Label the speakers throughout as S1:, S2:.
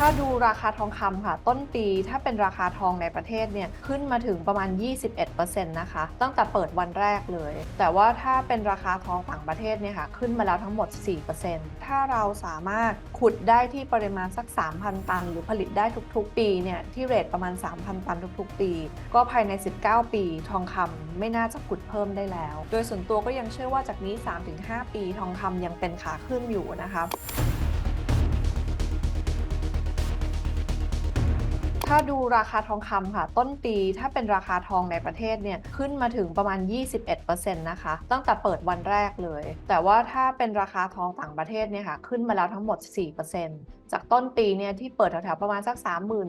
S1: ถ้าดูราคาทองคำค่ะ ต้นปีถ้าเป็นราคาทองในประเทศเนี่ยขึ้นมาถึงประมาณ 21%นะคะ ตั้งแต่เปิดวันแรกเลย แต่ว่าถ้าเป็นราคาทองต่างประเทศเนี่ยค่ะขึ้นมาแล้วทั้งหมด 4%ถ้าเราสามารถขุดได้ที่ปริมาณสัก 3,000 ตัน หรือผลิตได้ทุกๆ ปีเนี่ยที่เรทประมาณ 3,000 ตันทุกๆ ปี ก็ภายใน 19 ปีทองคำไม่น่าจะขุดเพิ่มได้แล้ว โดยส่วนตัวก็ยังเชื่อว่าจากนี้ 3-5 ปีทองคำยังเป็นขาขึ้นอยู่นะคะ ถ้าดูราคาทองคำค่ะ ต้นปีถ้าเป็นราคาทองในประเทศเนี่ยขึ้นมาถึงประมาณ 21%นะคะ ตั้งแต่เปิดวันแรกเลย แต่ว่าถ้าเป็นราคาทองต่างประเทศเนี่ยค่ะขึ้นมาแล้วทั้งหมด 4%จากต้นปีเนี่ยที่เปิดแถวๆประมาณสัก 3 3 0 0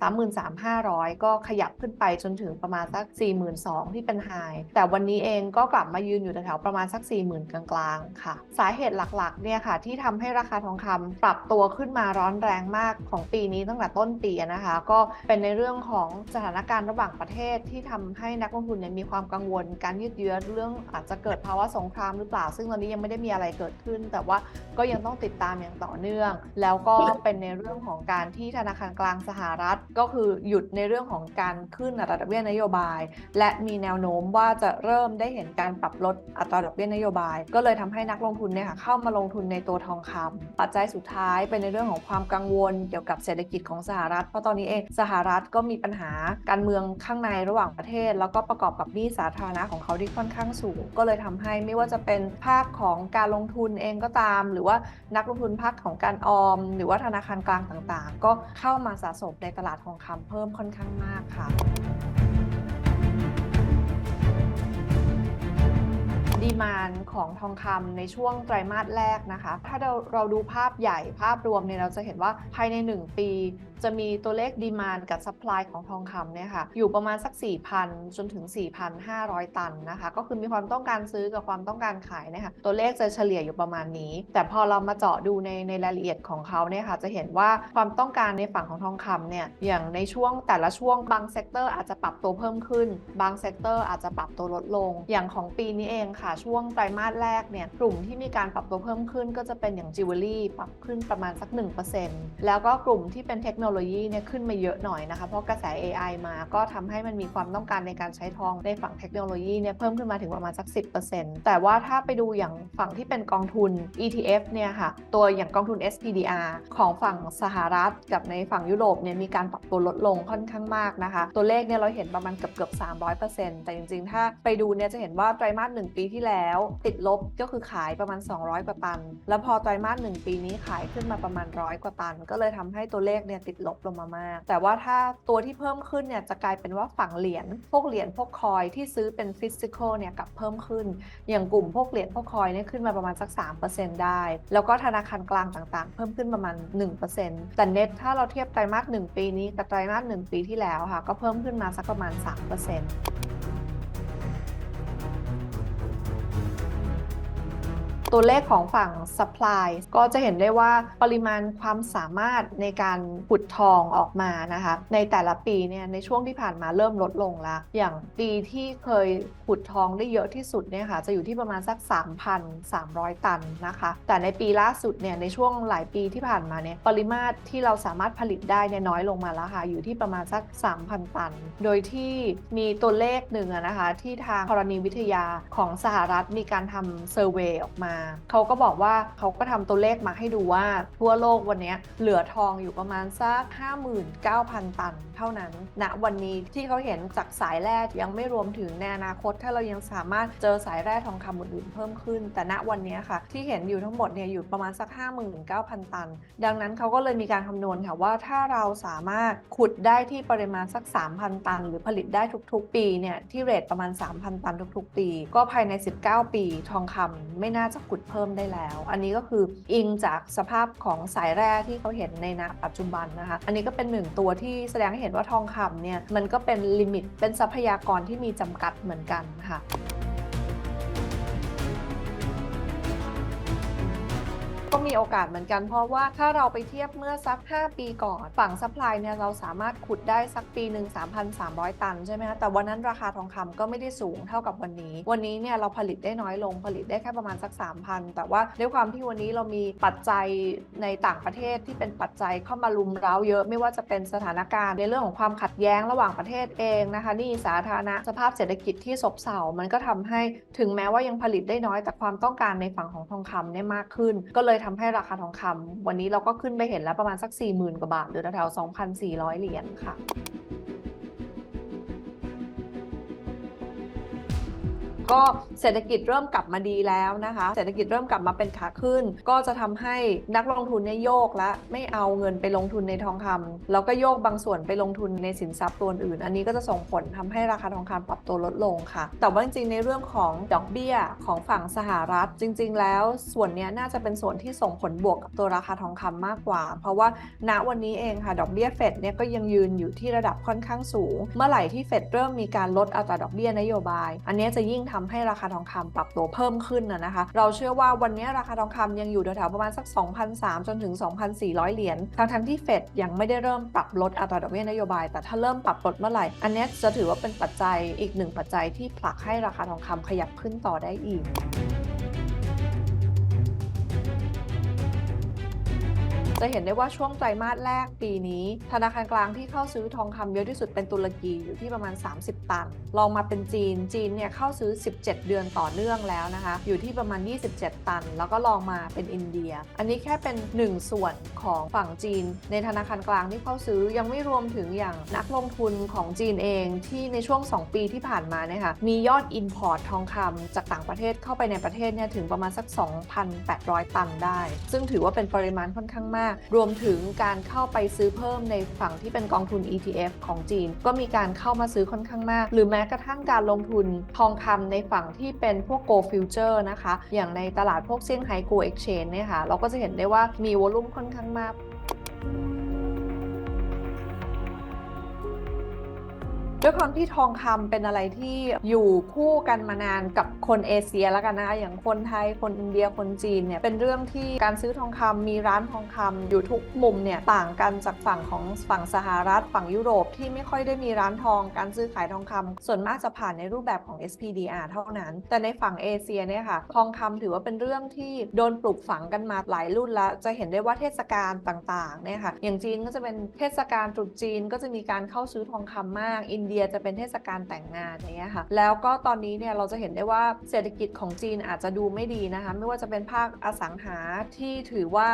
S1: 33,500 ก็ขยับขึ้นไปจนถึงประมาณสัก 42,000 ที่เป็นไฮแต่วันนี้เองก็กลับมายืนอยู่แถวๆประมาณสัก 40,000 กลางๆ ค่ะ สาเหตุหลักๆ เนี่ยค่ะ ที่ทำให้ราคาทองคำปรับตัวขึ้นมาร้อนแรงมากของปีนี้ตั้งแต่ต้นปีนะคะ ก็เป็นในเรื่องของสถานการณ์ระหว่างประเทศที่ทำให้นักลงทุนเนี่ยมีความกังวล การยืดเยื้อเรื่องอาจจะเกิดภาวะสงครามหรือเปล่า ซึ่งตอนนี้ยังไม่ได้มีอะไรเกิดขึ้น แต่ว่าก็ยังต้องติดตามอย่างต่อเนื่องแล้วแล้วก็เป็นในเรื่องของการที่ธนาคารกลางสหรัฐ ก็คือหยุดในเรื่องของการขึ้นอัตราดอกเบี้ยนโยบาย และมีแนวโน้มว่าจะเริ่มได้เห็นการปรับลดอัตราดอกเบี้ยนโยบาย ก็เลยทำให้นักลงทุนเนี่ยค่ะเข้ามาลงทุนในตัวทองคำปัจจัยสุดท้ายเป็นในเรื่องของความกังวลเกี่ยวกับเศรษฐกิจของสหรัฐ เพราะตอนนี้เองสหรัฐก็มีปัญหาการเมืองข้างในระหว่างประเทศ แล้วก็ประกอบกับหนี้สาธารณะของเขาที่ค่อนข้างสูง ก็เลยทำให้ไม่ว่าจะเป็นภาคของการลงทุนเองก็ตาม หรือว่านักลงทุนภาคของการออมหรือว่าธนาคารกลางต่างๆ ก็เข้ามาสะสมในตลาดทองคำเพิ่มค่อนข้างมากค่ะ ดีมานของทองคำในช่วงไตรมาสแรกนะคะ ถ้าเราเราดูภาพใหญ่ภาพรวมเนี่ยเราจะเห็นว่าภายใน 1 ปี จะมีตัวเลขดีมานกับซัพพลายของทองคำเนี่ยค่ะอยู่ประมาณสัก 4,000 จนถึง 4,500 ตันนะคะ ก็คือมีความต้องการซื้อกับความต้องการขายนะคะตัวเลขจะเฉลี่ยอยู่ประมาณนี้ แต่พอเรามาเจาะดูในในรายละเอียดของเขาเนี่ยค่ะจะเห็นว่าความต้องการในฝั่งของทองคำเนี่ยอย่างในช่วงแต่ละช่วงบางเซกเตอร์อาจจะปรับตัวเพิ่มขึ้น บางเซกเตอร์อาจจะปรับตัวลดลง อย่างของปีนี้เองค่ะช่วงไตรมาสแรกเนี่ยกลุ่มที่มีการปรับตัวเพิ่มขึ้นก็จะเป็นอย่างจิวเวลรี่ปรับขึ้นประมาณสัก 1%แล้วก็กลุ่มที่เป็นเทคโนโลยีเนี่ยขึ้นมาเยอะหน่อยนะคะ เพราะกระแส AI มาก็ทำให้มันมีความต้องการในการใช้ทองในฝั่งเทคโนโลยีเนี่ยเพิ่มขึ้นมาถึงประมาณสัก 10%แต่ว่าถ้าไปดูอย่างฝั่งที่เป็นกองทุน ETF เนี่ยค่ะตัวอย่างกองทุน SPDR ของฝั่งสหรัฐ กับในฝั่งยุโรปเนี่ยมีการปรับตัวลดลงค่อนข้างมากนะคะ ตัวเลขเนี่ยเราเห็นประมาณเกือบเกือบ300%แต่จริงๆ ถ้าไปดูเนี่ยจะเห็นว่าไตรมาส1ปีที่แล้วติดลบก็คือขายประมาณ 200 กว่าตัน แล้วพอไตรมาส1ปีนี้ขายขึ้นมาประมาณร้อยกว่าตัน ก็เลยทำให้ตัวเลขเนี่ยติดลบลงมามาก แต่ว่าถ้าตัวที่เพิ่มขึ้นเนี่ยจะกลายเป็นว่าฝั่งเหรียญพวกเหรียญพวกคอยที่ซื้อเป็นฟิสิกอลเนี่ยกลับเพิ่มขึ้น อย่างกลุ่มพวกเหรียญพวกคอยเนี่ยขึ้นมาประมาณสัก 3%ได้ แล้วก็ธนาคารกลางต่างๆ เพิ่มขึ้นประมาณ 1%แต่เน็ตถ้าเราเทียบไตรมาส1ปีนี้กับไตรมาส1ปีที่แล้วค่ะก็เพิ่มขึ้นมาสักประมาณ 3% ตัวเลขของฝั่ง supply ก็จะเห็นได้ว่าปริมาณความสามารถในการขุดทองออกมานะคะในแต่ละปีเนี่ยในช่วงที่ผ่านมาเริ่มลดลงแล้ว อย่างปีที่เคยขุดทองได้เยอะที่สุดเนี่ยค่ะจะอยู่ที่ประมาณสัก 3,300 ตันนะคะ แต่ในปีล่าสุดเนี่ยในช่วงหลายปีที่ผ่านมาเนี่ยปริมาตรที่เราสามารถผลิตได้เนี่ยน้อยลงมาแล้วค่ะอยู่ที่ประมาณสัก 3,000 ตัน โดยที่มีตัวเลขหนึ่งนะคะที่ทางธรณีวิทยาของสหรัฐมีการทำเซอร์เวยออกมาเขาก็บอกว่าเขาก็ทำตัวเลขมาให้ดูว่าทั่วโลกวันนี้เหลือทองอยู่ประมาณสัก 59,000 ตัน เท่านั้นณวันนี้ที่เขาเห็นจากสายแร่ยังไม่รวมถึงในอนาคต ถ้าเรายังสามารถเจอสายแร่ทองคำอื่นๆเพิ่มขึ้น แต่ณวันนี้ค่ะ ที่เห็นอยู่ทั้งหมดเนี่ยอยู่ประมาณสัก 59,000 ตัน ดังนั้นเขาก็เลยมีการคำนวณค่ะว่าถ้าเราสามารถขุดได้ที่ปริมาณสัก 3,000 ตัน หรือผลิตได้ทุกๆ ปีเนี่ยที่เรทประมาณ 3,000 ตันทุกๆ ปี ก็ภายใน 19 ปีทองคำไม่น่าจะขุดเพิ่มได้แล้ว อันนี้ก็คืออิงจากสภาพของสายแร่ที่เขาเห็นในณปัจจุบันนะคะ อันนี้ก็เป็นหนึ่งตัวที่แสดงให้เห็นว่าทองคำเนี่ยมันก็เป็นลิมิตเป็นทรัพยากรที่มีจำกัดเหมือนกันค่ะ ก็มีโอกาสเหมือนกันเพราะว่าถ้าเราไปเทียบเมื่อสัก 5 ปีก่อน ฝั่งซัพพลายเนี่ยเราสามารถขุดได้สักปีหนึ่ง3,300 ตันใช่ไหมคะแต่วันนั้นราคาทองคำก็ไม่ได้สูงเท่ากับวันนี้ วันนี้เนี่ยเราผลิตได้น้อยลงผลิตได้แค่ประมาณสัก 3,000 แต่ว่าด้วยความที่วันนี้เรามีปัจจัยในต่างประเทศที่เป็นปัจจัยเข้ามารุมเร้าเยอะไม่ว่าจะเป็นสถานการณ์ในเรื่องของความขัดแย้งระหว่างประเทศเองนะคะนี่สาธารณะสภาพเศรษฐกิจที่ซบเซา มันก็ทำให้ถึงแม้ว่ายังผลิตได้น้อยแต่ความต้องการในฝั่งของทองคำเนี่ยมากขึ้น ก็เลยทำให้ราคาทองคำวันนี้เราก็ขึ้นไปเห็นแล้วประมาณสัก 40,000 กว่าบาทหรือแถวๆ2,400 เหรียญค่ะ ก็เศรษฐกิจเริ่มกลับมาดีแล้วนะคะ เศรษฐกิจเริ่มกลับมาเป็นขาขึ้น ก็จะทำให้นักลงทุนเนี่ยโยกและไม่เอาเงินไปลงทุนในทองคำแล้วก็โยกบางส่วนไปลงทุนในสินทรัพย์ตัวอื่น อันนี้ก็จะส่งผลทำให้ราคาทองคำปรับตัวลดลงค่ะ แต่ว่าจริงๆในเรื่องของดอกเบี้ยของฝั่งสหรัฐจริง ๆ แล้วส่วนนี้น่าจะเป็นส่วนที่ส่งผลบวกกับตัวราคาทองคำมากกว่า เพราะว่าณวันนี้เองค่ะดอกเบี้ยเฟดเนี่ยก็ยังยืนอยู่ที่ระดับค่อนข้างสูง เมื่อไหร่ที่เฟดเริ่มมีการลดอัตราดอกเบี้ยนโยบาย อันนี้จะยิ่งทำให้ราคาทองคำปรับตัวเพิ่มขึ้นนะคะ เราเชื่อว่าวันนี้ราคาทองคำยังอยู่แถวๆประมาณสัก2,300จนถึง 2,400 เหรียญทั้งทั้งๆที่เฟดยังไม่ได้เริ่มปรับลดอัตราดอกเบี้ยนโยบาย แต่ถ้าเริ่มปรับลดเมื่อไหร่ อันเนี้จะถือว่าเป็นปัจจัยอีกหนึ่งปัจจัยที่ผลักให้ราคาทองคำขยับขึ้นต่อได้อีก จะเห็นได้ว่าช่วงไตรมาสแรกปีนี้ ธนาคารกลางที่เข้าซื้อทองคำเยอะที่สุดเป็นตุรกีอยู่ที่ประมาณ 30 ตัน ลองมาเป็นจีน จีนเนี่ยเข้าซื้อ 17 เดือนต่อเนื่องแล้วนะคะ อยู่ที่ประมาณ 27 ตัน แล้วก็ลองมาเป็นอินเดีย อันนี้แค่เป็น 1 ส่วนของฝั่งจีน ในธนาคารกลางที่เข้าซื้อยังไม่รวมถึงอย่างนักลงทุนของจีนเองที่ในช่วง 2 ปีที่ผ่านมาเนี่ยค่ะมียอด Import ทองคำจากต่างประเทศเข้าไปในประเทศเนี่ยถึงประมาณสัก 2,800 ตันได้ ซึ่งถือว่าเป็นปริมาณค่อนข้างมากรวมถึงการเข้าไปซื้อเพิ่มในฝั่งที่เป็นกองทุน ETF ของจีน ก็มีการเข้ามาซื้อค่อนข้างมาก หรือแม้กระทั่งการลงทุนทองคำในฝั่งที่เป็นพวก Gold Future นะคะ อย่างในตลาดพวกเซี่ยงไฮ้ Gold Exchange เนี่ยค่ะ เราก็จะเห็นได้ว่ามีวอลุ่มค่อนข้างมาก ด้วยความที่ทองคำเป็นอะไรที่อยู่คู่กันมานานกับคนเอเชียแล้วกันนะคะอย่างคนไทยคนอินเดียคนจีนเนี่ยเป็นเรื่องที่การซื้อทองคำมีร้านทองคำอยู่ทุกมุมเนี่ยต่างกันจากฝั่งของฝั่งสหรัฐ ฝั่งยุโรปที่ไม่ค่อยได้มีร้านทองการซื้อขายทองคำส่วนมากจะผ่านในรูปแบบของ SPDR เท่านั้น แต่ในฝั่งเอเชียเนี่ยค่ะทองคำถือว่าเป็นเรื่องที่โดนปลูกฝังกันมาหลายรุ่นแล้ว จะเห็นได้ว่าเทศกาลต่างๆเนี่ยค่ะอย่างจีนก็จะเป็นเทศกาลตรุษจีนก็จะมีการเข้าซื้อทองคำมากอินเดียจะเป็นเทศกาลแต่งงานอย่างเงี้ยค่ะ แล้วก็ตอนนี้เนี่ยเราจะเห็นได้ว่าเศรษฐกิจของจีนอาจจะดูไม่ดีนะคะ ไม่ว่าจะเป็นภาคอสังหาที่ถือว่า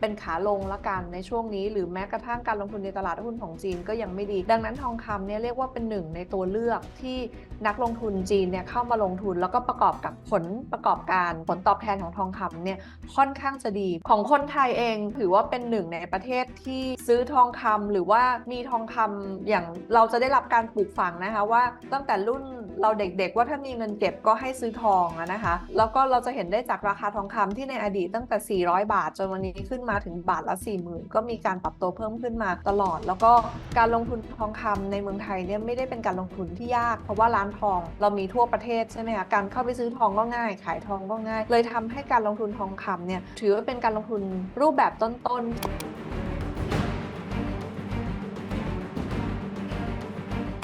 S1: เป็นขาลงละกันในช่วงนี้ หรือแม้กระทั่งการลงทุนในตลาดหุ้นของจีนก็ยังไม่ดี ดังนั้นทองคำเนี่ยเรียกว่าเป็นหนึ่งในตัวเลือกที่นักลงทุนจีนเนี่ยเข้ามาลงทุน แล้วก็ประกอบกับผลประกอบการผลตอบแทนของทองคำเนี่ยค่อนข้างจะดี ของคนไทยเองถือว่าเป็นหนึ่งในประเทศที่ซื้อทองคำหรือว่ามีทองคำอย่างเราจะได้รับการปลูกฝังนะคะว่าตั้งแต่รุ่นเราเด็กๆ ว่าถ้ามีเงินเก็บก็ให้ซื้อทองนะคะ แล้วก็เราจะเห็นได้จากราคาทองคำที่ในอดีตตั้งแต่ 400 บาท จนวันนี้ขึ้นมาถึงบาทละ 40,000 ก็มีการปรับตัวเพิ่มขึ้นมาตลอด แล้วก็การลงทุนทองคำในเมืองไทยเนี่ยไม่ได้เป็นการลงทุนที่ยาก เพราะว่าร้านทองเรามีทั่วประเทศใช่ไหมคะการเข้าไปซื้อทองก็ง่าย ขายทองก็ง่าย เลยทำให้การลงทุนทองคำเนี่ยถือว่าเป็นการลงทุนรูปแบบต้นๆ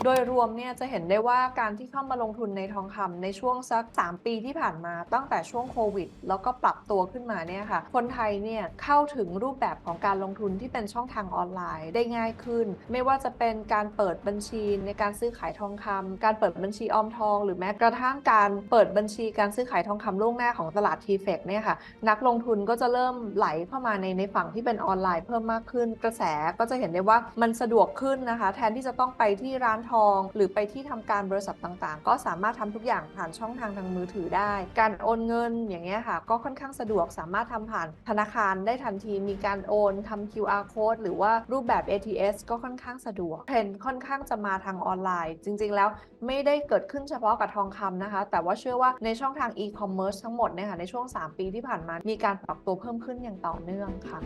S1: โดยรวมเนี่ยจะเห็นได้ว่าการที่เข้ามาลงทุนในทองคำในช่วงสัก 3 ปีที่ผ่านมาตั้งแต่ช่วงโควิด แล้วก็ปรับตัวขึ้นมาเนี่ยค่ะ คนไทยเนี่ยเข้าถึงรูปแบบของการลงทุนที่เป็นช่องทางออนไลน์ได้ง่ายขึ้น ไม่ว่าจะเป็นการเปิดบัญชีในการซื้อขายทองคำการเปิดบัญชีออมทอง หรือแม้กระทั่งการเปิดบัญชีการซื้อขายทองคำล่วงหน้าของตลาดทีเฟกเนี่ยค่ะนักลงทุนก็จะเริ่มไหลเข้ามาในในฝั่งที่เป็นออนไลน์เพิ่มมากขึ้น กระแสก็จะเห็นได้ว่ามันสะดวกขึ้นนะคะ แทนที่จะต้องไปที่ร้านทอง หรือไปที่ทำการบริษัทต่างๆ ก็สามารถทำทุกอย่างผ่านช่องทางทางมือถือได้ การโอนเงินอย่างเงี้ยค่ะ ก็ค่อนข้างสะดวกสามารถทำผ่านธนาคารได้ทันที มีการโอนทำ QR code หรือว่ารูปแบบ ATS ก็ค่อนข้างสะดวกเทรนค่อนข้างจะมาทางออนไลน์ จริง ๆ แล้วไม่ได้เกิดขึ้นเฉพาะกับทองคำนะคะ แต่ว่าเชื่อว่าในช่องทาง e-commerce ทั้งหมดเนี่ยค่ะในช่วง 3 ปีที่ผ่านมา มีการปรับตัวเพิ่มขึ้นอย่างต่อเนื่องค่ะ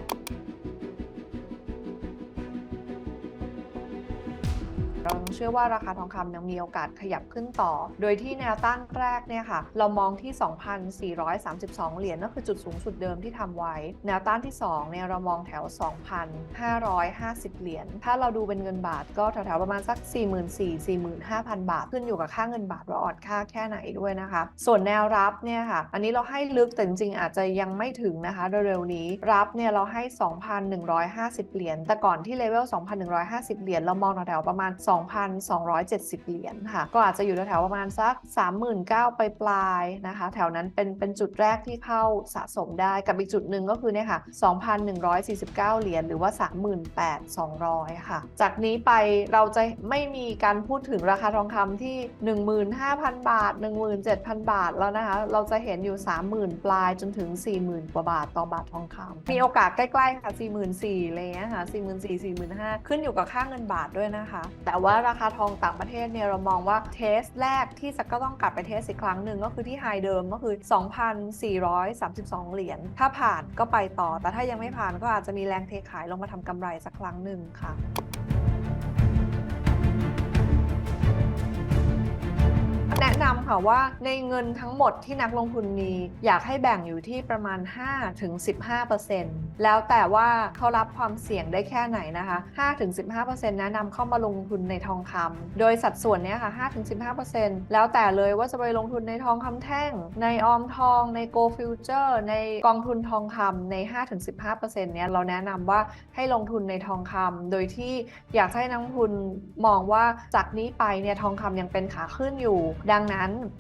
S1: เราเชื่อว่าราคาทองคำยังมีโอกาสขยับขึ้นต่อ โดยที่แนวต้านแรกเนี่ยค่ะ เรามองที่ 2,432 เหรียญนั่นคือจุดสูงสุดเดิมที่ทำไว้ แนวต้านที่ 2 เนี่ยเรามองแถว 2,550 เหรียญ ถ้าเราดูเป็นเงินบาทก็แถวๆประมาณสัก 44,000-45,000 บาท ขึ้นอยู่กับค่าเงินบาทว่าอ่อนค่าแค่ไหนด้วยนะคะ ส่วนแนวรับเนี่ยค่ะ อันนี้เราให้ลึกแต่จริงๆอาจจะยังไม่ถึงนะคะเร็วๆนี้ รับเนี่ยเราให้ 2,150 เหรียญ แต่ก่อนที่เลเวล 2,150 เหรียญเรามองแถวๆประมาณ2,270 เหรียญค่ะ ก็อาจจะอยู่แถวๆประมาณสัก 39,000ไปปลายนะคะ แถวนั้นเป็นเป็นจุดแรกที่เข้าสะสมได้กับอีกจุดหนึ่งก็คือเนี่ยค่ะ 2,149 เหรียญหรือว่า 38,200 ค่ะ จากนี้ไปเราจะไม่มีการพูดถึงราคาทองคำที่ 15,000 บาท 17,000 บาทแล้วนะคะ เราจะเห็นอยู่ 30,000 ปลายจนถึง 40,000 กว่าบาทต่อบาททองคำมีโอกาสใกล้ ๆ ค่ะ 44,000อะไรเงี้ยค่ะ44,000 45,000 ขึ้นอยู่กับค่าเงินบาทด้วยนะคะ แต่ว่าราคาทองต่างประเทศเนี่ยเรามองว่าเทสแรกที่จะก็ต้องกลับไปเทสอีกครั้งหนึ่งก็คือที่ไฮเดิมก็คือ 2,432 เหรียญ ถ้าผ่านก็ไปต่อ แต่ถ้ายังไม่ผ่านก็อาจจะมีแรงเทขายลงมาทำกำไรสักครั้งหนึ่งค่ะ นำค่ะว่าในเงินทั้งหมดที่นักลงทุนมีอยากให้แบ่งอยู่ที่ประมาณ 5-15%แล้วแต่ว่าเขารับความเสี่ยงได้แค่ไหนนะคะ 5-15%แนะนำเข้ามาลงทุนในทองคำโดยสัดส่วนเนี้ยค่ะ 5-15%แล้วแต่เลยว่าจะไปลงทุนในทองคำแท่ง ในออมทอง ใน Go Future ในกองทุนทองคำใน 5-15%เนี้ยเราแนะนำว่าให้ลงทุนในทองคำโดยที่อยากให้นักลงทุนมองว่าจากนี้ไปเนี่ยทองคำยังเป็นขาขึ้นอยู่ ดังนั้น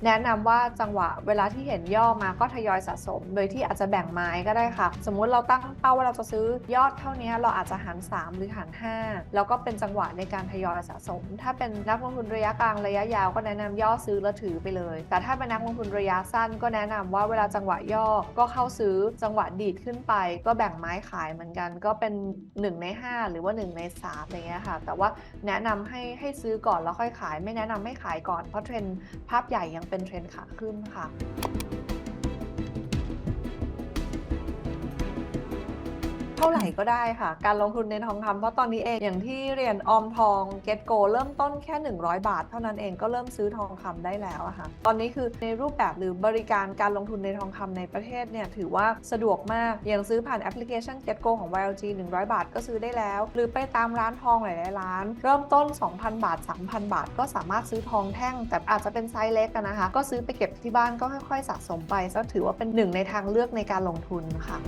S1: แนะนำว่าจังหวะเวลาที่เห็นย่อมาก็ทยอยสะสม โดยที่อาจจะแบ่งไม้ก็ได้ค่ะ สมมุติเราตั้งเป้าว่าเราจะซื้อยอดเท่านี้เราอาจจะหาร 3 หรือหาร 5 แล้วก็เป็นจังหวะในการทยอยสะสม ถ้าเป็นนักลงทุนระยะกลางระยะยาวก็แนะนำย่อซื้อแล้วถือไปเลย แต่ถ้าเป็นนักลงทุนระยะสั้นก็แนะนำว่าเวลาจังหวะย่อก็เข้าซื้อจังหวะดีดขึ้นไป ก็แบ่งไม้ขายเหมือนกัน ก็เป็น 1 ใน 5 หรือว่า 1 ใน3อะไรเงี้ยค่ะ แต่ว่าแนะนำให้ให้ซื้อก่อนแล้วค่อยขาย ไม่แนะนำให้ขายก่อนเพราะเทรนด์าพใหญ่ยังเป็นเทรนด์ขาขึ้นค่ะ ท่าไหร่ก็ได้ค่ะ การลงทุนในทองคำเพราะตอนนี้เองอย่างที่เรียนออมทอง Get Go เริ่มต้นแค่ 100 บาท เท่านั้นเองก็เริ่มซื้อทองคำได้แล้วอะค่ะตอนนี้คือในรูปแบบหรือบริการการลงทุนในทองคำในประเทศเนี่ยถือว่าสะดวกมากอย่างซื้อผ่านแอปพลิเคชัน Get Go ของ YLG 100 บาทก็ซื้อได้แล้ว หรือไปตามร้านทองหลายๆร้าน เริ่มต้น 2,000 บาท 3,000 บาท ก็สามารถซื้อทองแท่ง แต่อาจจะเป็นไซส์เล็กอะนะคะ ก็ซื้อไปเก็บที่บ้านก็ค่อยๆ สะสมไปก็ถือว่าเป็นหนึ่งในทางเลือกในการลงทุนค่ะ